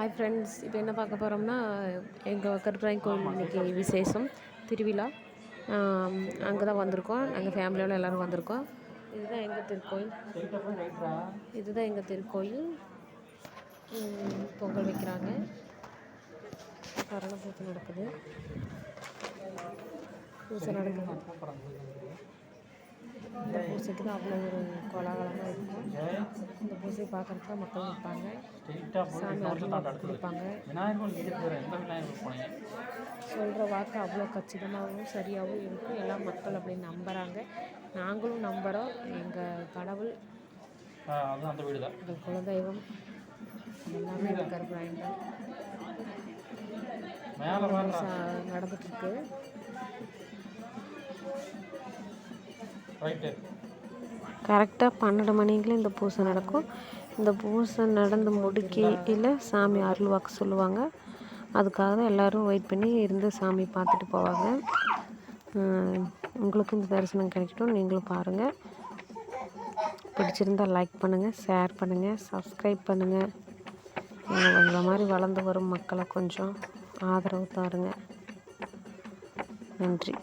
Hi friends இப்போ என்ன பார்க்க போகிறோம்னா எங்கள் கருப்பராயன் கோயில் இன்றைக்கி விசேஷம் திருவிழா. அங்கே தான் வந்திருக்கோம். எங்கள் ஃபேமிலியோட எல்லோரும் வந்திருக்கோம். இதுதான் எங்கள் திருக்கோயில். இதுதான் எங்கள் திருக்கோயில். பொங்கல் வைக்கிறாங்க. கரண பூஜை நடக்குது. பூஜை நடக்குது. இந்த பூஜைக்கு தான் அவ்வளோ ஒரு கோலாகலமாக பூஜை பார்க்குறதுக்கு தான் மக்கள் நிற்பாங்க சாமி அருள் கொடுப்பாங்க. சொல்கிற வாக்கு அவ்வளோ கச்சிதமாகவும் சரியாகவும் இருக்கும் எல்லாம் மக்கள் அப்படி நம்புகிறாங்க நாங்களும் நம்புகிறோம் எங்கள் கடவுள் அதுதான் அந்த வீடு தான். எங்கள் குலதெய்வம் எல்லாமே வர்றா? நடந்துட்டுருக்கு. ரைட்டு. கரெக்டாக பன்னெண்டு மணிக்குள்ள இந்த பூஜை நடக்கும். இந்த பூஜை நடந்து முடிக்கையில் சாமி அருள் வாக்கு சொல்லுவாங்க. அதுக்காக தான் எல்லோரும் வெயிட் பண்ணி இருந்து சாமி பார்த்துட்டு போவாங்க. உங்களுக்கும் இந்த தரிசனம் கிடைக்கட்டும். நீங்களும் பாருங்கள் பிடிச்சிருந்தா லைக் பண்ணுங்கள் ஷேர் பண்ணுங்கள் சப்ஸ்கிரைப் பண்ணுங்கள் எங்களை மாதிரி வளர்ந்து வரும் மக்களை கொஞ்சம் ஆதரவு தாருங்க. நன்றி.